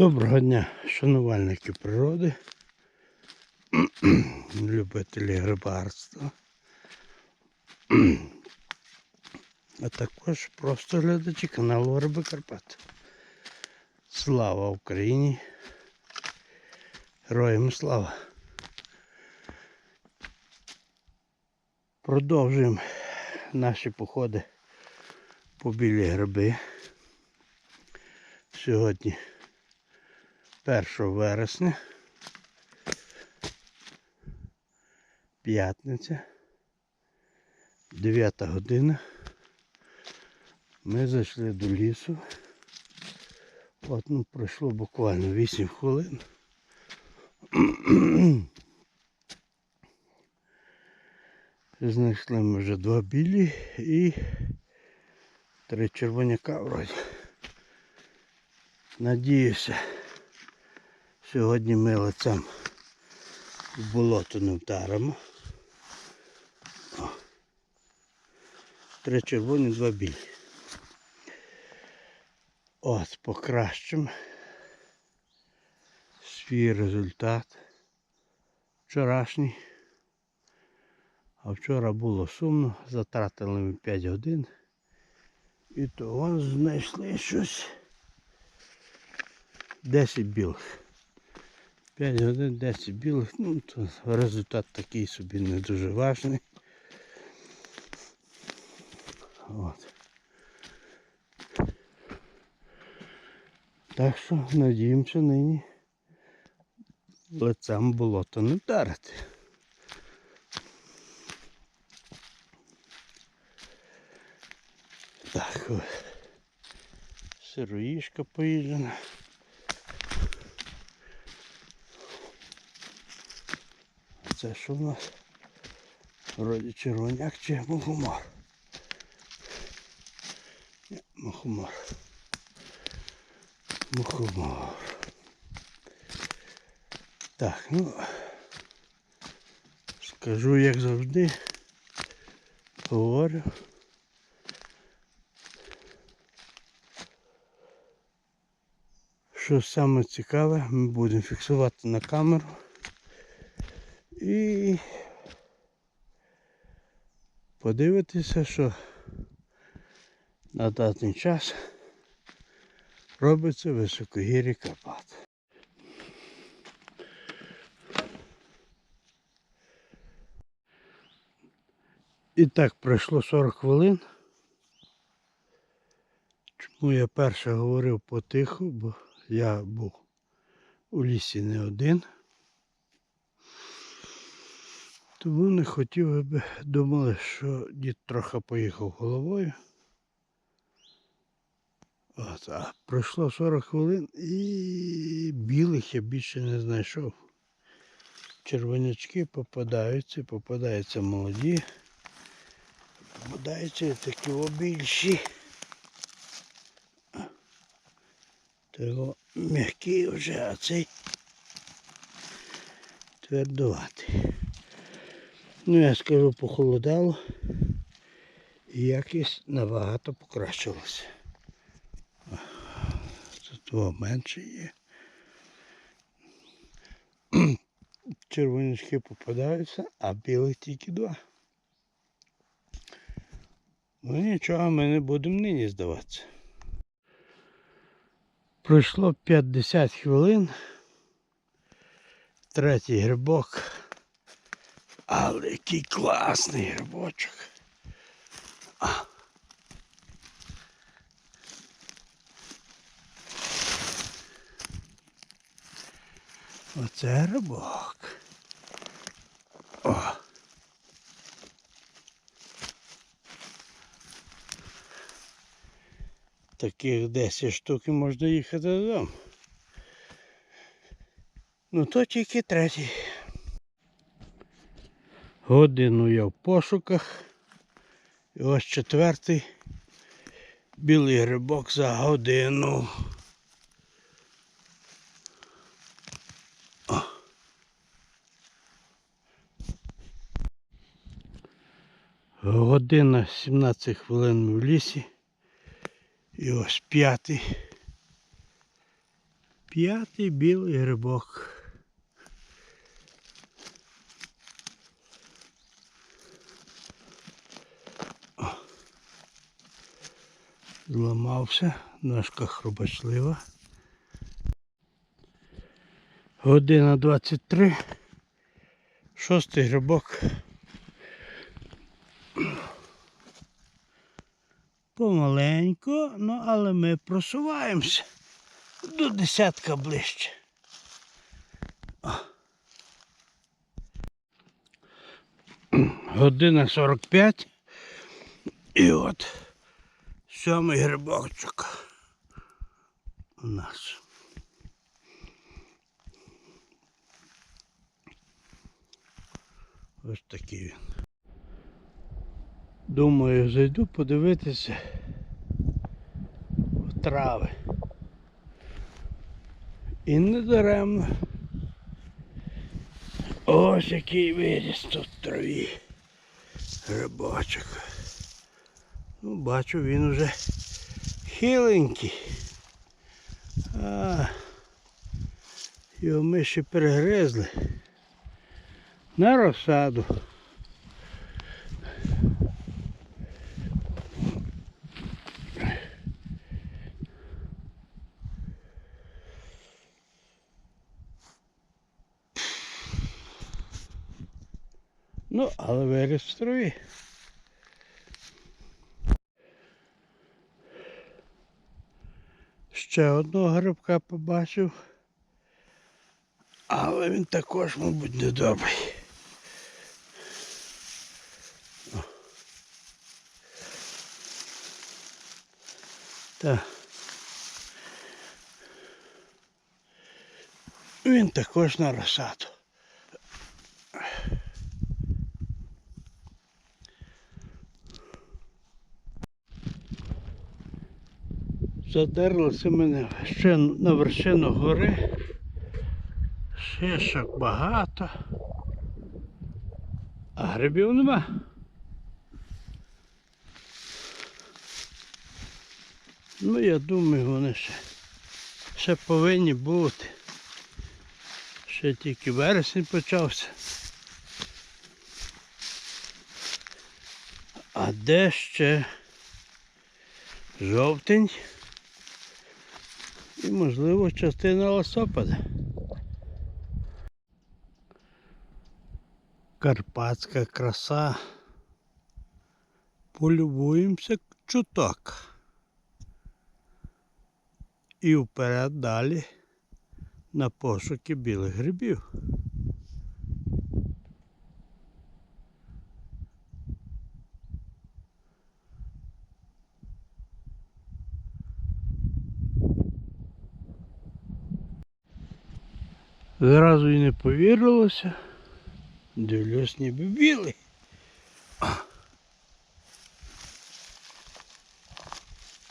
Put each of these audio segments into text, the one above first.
Доброго дня, шанувальники природи, любителі грибарства, а також просто глядачі каналу Гриби Карпат. Слава Україні! Героям слава! Продовжуємо наші походи по білі гриби. Сьогодні 1 вересня. П'ятниця. 9 година. Ми зайшли до лісу. От ну пройшло буквально 8 хвилин. Знайшли ми вже два білі і три червоняка вроді. Надіюся, сьогодні ми лицем в болото не вдаримо. О. Три червоні, два білі. От, покращимо свій результат вчорашній. А вчора було сумно, затратили ми 5 годин. І то вон знайшли щось. 10 білих. 5 годин 10 білих, ну то результат такий собі не дуже важний. От. Так що надіємося нині лицем болото не вдарити. Так, ось. Сироїшка поїджена. Це що в нас? Вроді червоняк чи мухомор? Ні, мухомор. Мухомор. Так, ну скажу як завжди. Говорю. Що саме цікаве, ми будемо фіксувати на камеру. І подивитися, що на даний час робиться в високогір'ї Карпат. І так, пройшло 40 хвилин. Чому я перше говорив потихо, бо я був у лісі не один. Тому не хотів би, думали, що дід трохи поїхав головою. От, а пройшло 40 хвилин і білих я більше не знайшов. Червонячки попадаються, попадаються молоді, попадаються такі більші. То його м'який вже, а цей твердуватий. Ну, я скажу, похолодало і якість набагато покращилася. Тут менше є. Червонячки попадаються, а білих тільки два. Ну нічого, ми не будемо нині здаватися. Пройшло 50 хвилин. Третій грибок. Але який класний грибочок. А. Оце грибок. О. Таких 10 штук і можна їхати додому. Ну то тільки третій. Годину я в пошуках. І ось четвертий білий грибок за годину. О. Година 17 хвилин в лісі. І ось п'ятий П'ятий білий грибок. Зламався, ножка хрубачлива. Година 23. Шостий грибок. Помаленько, ну але ми просуваємося до десятка ближче. Година 45. І от сьомий грибочок у нас. Ось такий він. Думаю, зайду подивитися в трави. І не даремно. Ось який виріс тут в траві. Грибочок. Ну, бачу, він уже хиленький. А, його ми ще перегризли. На розсаду. Ну, але виріс в траві. Ще одного грибка побачив. Але він також, мабуть, недобрий. Так. Він також на розсаду. Задерлося мене ще на вершину гори. Шишок багато. А грибів нема. Ну, я думаю, вони ще, ще повинні бути. Ще тільки вересень почався. А де ще жовтень і можливо частина листопада. Карпатська краса. Полюбуємося чуток. І вперед далі на пошуки білих грибів. Зразу і не повірилося. Дивлюсь, ніби білий.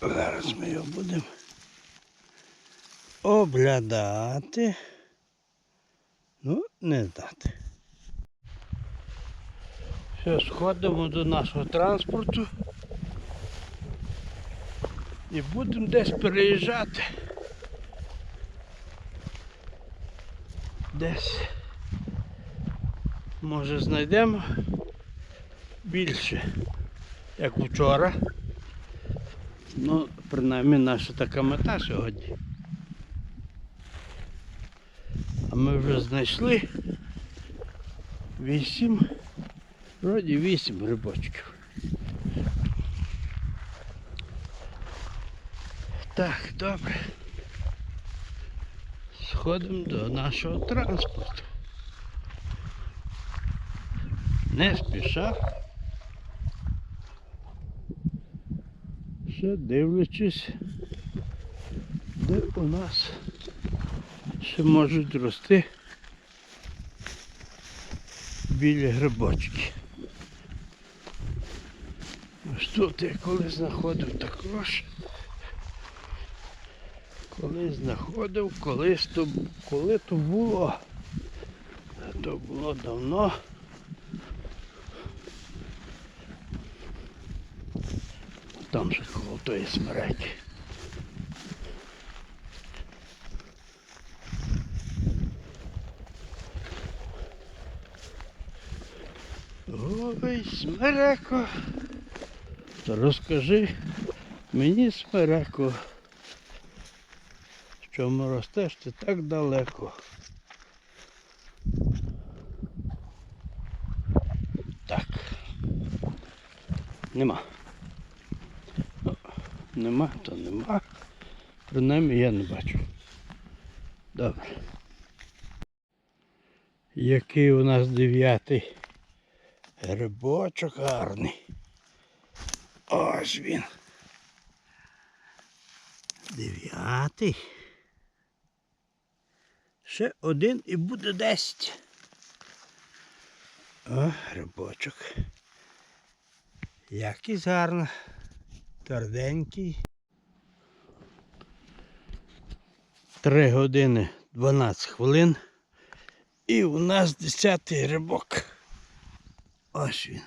Зараз ми його будемо оглядати. Ну, не дати. Все, сходимо до нашого транспорту і будемо десь переїжджати. Десь може знайдемо більше, як вчора. Ну, принаймні наша така мета сьогодні. А ми вже знайшли вісім, вроді вісім грибочків. Так, добре. Сходимо до нашого транспорту. Не спіша. Ще дивлячись, де у нас ще можуть рости білі грибочки. Ось тут я коли знаходив також. Коли знаходив, колись то, коли то було, то було давно. Там же коло тої смереки. Ой, смереко, то розкажи мені смереко чому ростеш ти так далеко. Так. Нема. Ну, Нема, то нема. Принаймні я не бачу. Добре. Який у нас дев'ятий грибочок гарний. Ось він. Дев'ятий. Ще один і буде десять. О, грибочок. Якийсь гарний. Тверденький. Три години 12 хвилин. І у нас десятий грибок. Ось він.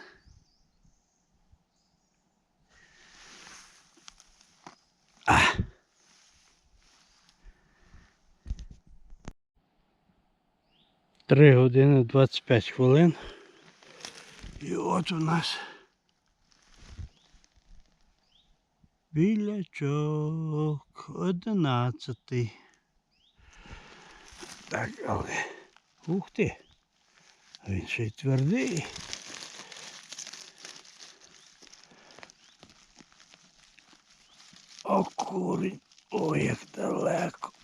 3 години 25 хвилин. І от у нас білячок 11. Так, але... Ух ти! Він ще й твердий. О, курінь. ой, як далеко.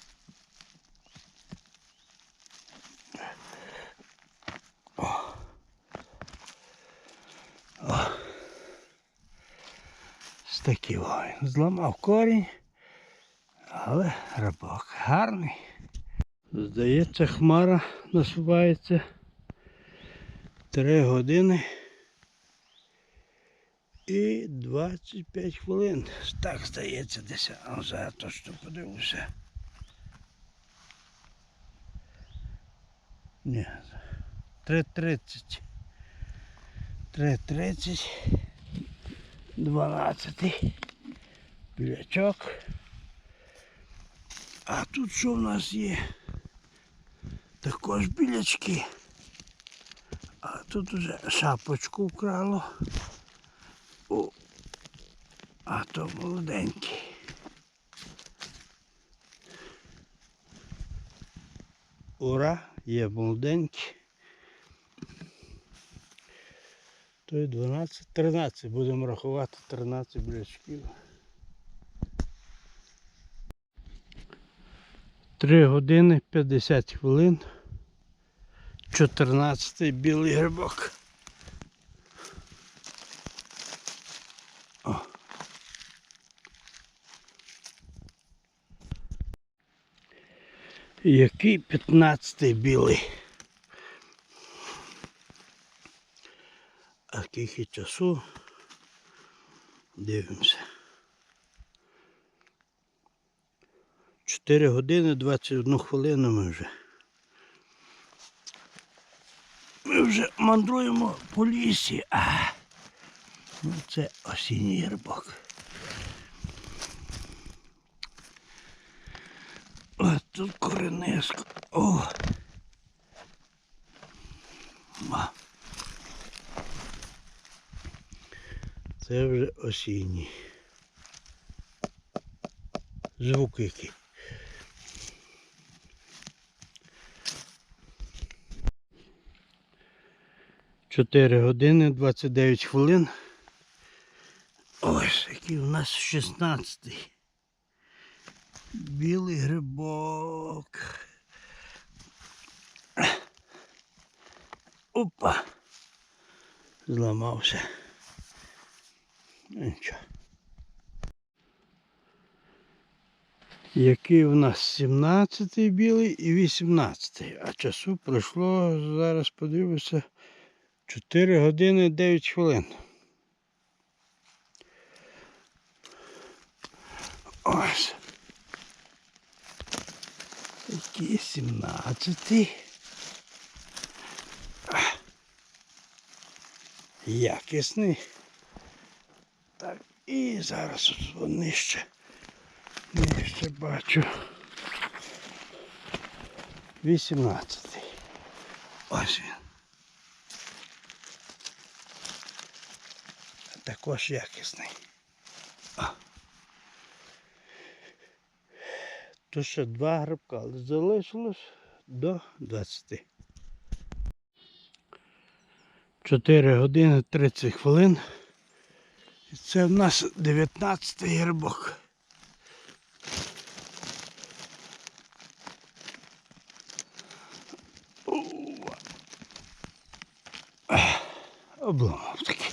Такий він зламав корінь, але рабок гарний. Здається, хмара насувається. Три години і 25 хвилин. Так здається десь. Зараз точно подивлюся. Ні. 3.30. 3.30. 12. Білячок. А тут що в нас є? Також білячки. А тут уже шапочку вкрало. О, а то молоденький. Ура, є молоденький. То є 12, 13, будемо рахувати 13 білячків. 3 години 50 хвилин. 14 білий грибок. О. Який 15 білий. Скільки часу? Дивимося. 4 години 21 хвилину ми вже. Ми вже мандруємо по лісі. А, ну це осінній грибок. А тут корениско. О! А. Це вже осінній. Звук який. Чотири години 29 хвилин. Ось який у нас 16. Білий грибок. Опа. Зламався. Ну, Нічого. Який у нас 17 білий і 18. А часу пройшло, зараз подивимося, 4 години 9 хвилин. Ось. Який 17. Якісний. І зараз нижче. Нижче бачу. 18. Ось він. також якісний. А. То ще два грибка, але залишилось до 20. 4 години 30 хвилин. Це в нас 19 грибок. Ова. Ех, Обламав таки.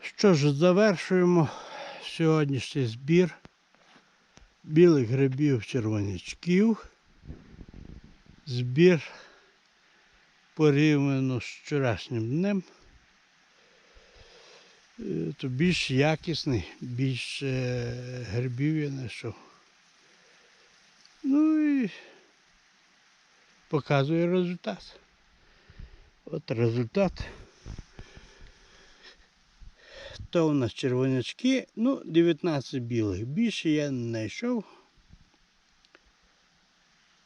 Що ж, завершуємо сьогоднішній збір білих грибів червонячків. Збір порівняно з вчорашнім днем. Е, То більш якісний, більш грибів я знайшов. Ну і показує результат. От результат. То у нас червонячки, ну, 19 білих. Більше я не знайшов.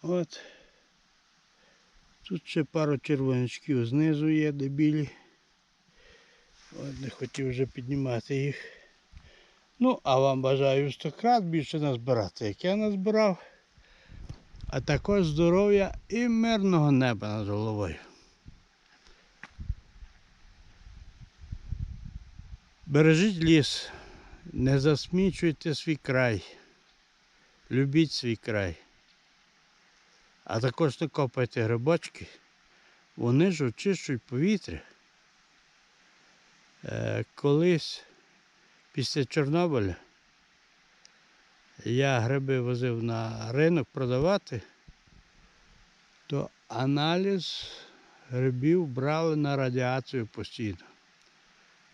От. Тут ще пару червонячків знизу є, де білі. От не хотів вже піднімати їх. Ну, а вам бажаю 100 крат більше назбирати, як я назбирав. А також здоров'я і мирного неба над головою. Бережіть ліс, не засмічуйте свій край, любіть свій край. А також не копайте грибочки, вони ж очищують повітря. Е, колись після Чорнобиля я гриби возив на ринок продавати, то аналіз грибів брали на радіацію постійно.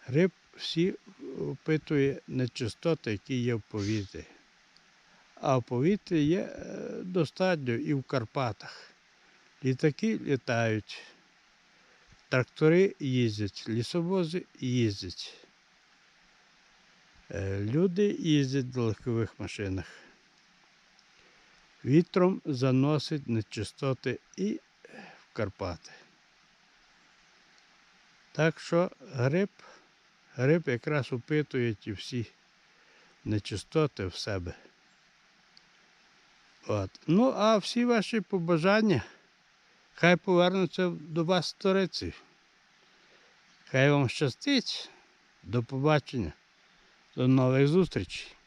Гриб всі опитує нечистоти, які є в повітрі. А в повітрі є е, достатньо і в Карпатах. Літаки літають, трактори їздять, лісовози їздять. Е, Люди їздять в легкових машинах. Вітром заносить нечистоти і в Карпати. Так що гриб, гриб якраз опитує ті всі нечистоти в себе. От. Ну, а всі ваші побажання хай повернуться до вас сториці. Хай вам щастить. До побачення. До нових зустрічей.